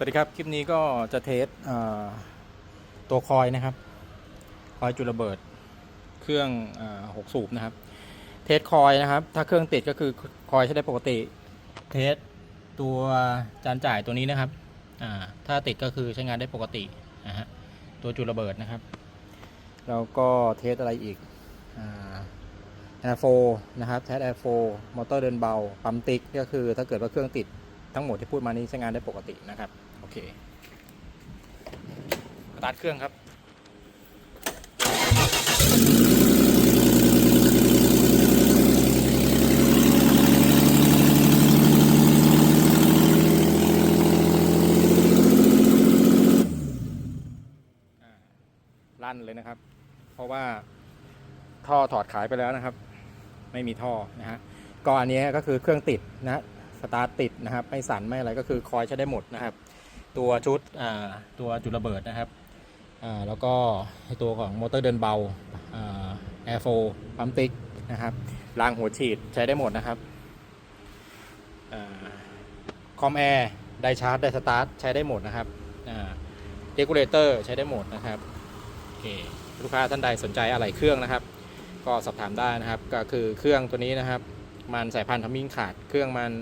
สวัสดีครับ คลิปนี้ก็จะเทสเตัวคอยนะครับ คอยจุดระเบิด เครื่องออหกสูบนะครับ เทสคอยนะครับ ถ้าเครื่องติดก็คือคอยใช้ได้ปกติ เทสตัวจานจ่ายตัวนี้นะครับ ถ้าติดก็คือใช้งานได้ปกตินะฮะ ตัวจุดระเบิดนะครับ แล้วก็เทสอะไรอีกแอร์โฟนะครับ เทสแอร์โฟมอเตอร์เดินเบา ปั๊มติ๊กก็คือถ้าเกิดว่าเครื่องติด ทั้งหมดที่พูดมานี้ใช้งานได้ปกตินะครับโอเคสตาร์ทเครื่องครับลั่นเลยนะครับ เพราะว่าท่อถอดขายไปแล้วนะครับ ไม่มีท่อนะฮะก็อันนี้ก็คือเครื่องติดนะ สตาร์ทติดนะครับไม่สั่นไม่อะไรก็คือคอยใช้ได้หมดนะครับ ตัวชุดอ่าตัวจุดระเบิดนะครับอ่าแล้วก็ไอ้ตัวของมอเตอร์เดินเบาแอร์โฟปั๊มติ๊กนะครับรางหัวฉีดใช้ได้หมดนะครับคอมแอร์ไดชาร์จไดสตาร์ทใช้ได้หมดนะครับเดกูเลเตอร์ใช้ได้หมดนะครับโอเคลูกค้าท่านใดสนใจอะไรเครื่องนะครับ ก็สอบถามได้นะครับ ก็คือเครื่องตัวนี้นะครับ มันสายพันธุ์ทอมิ่งขาดเครื่องมัน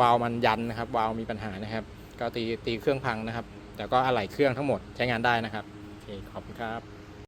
วาล์วมันยันนะครับวาล์วมีปัญหานะครับ ก็ตีตีเครื่องพังนะครับ แต่ก็อะไหล่เครื่องทั้งหมดใช้งานได้นะครับโอเคขอบคุณครับ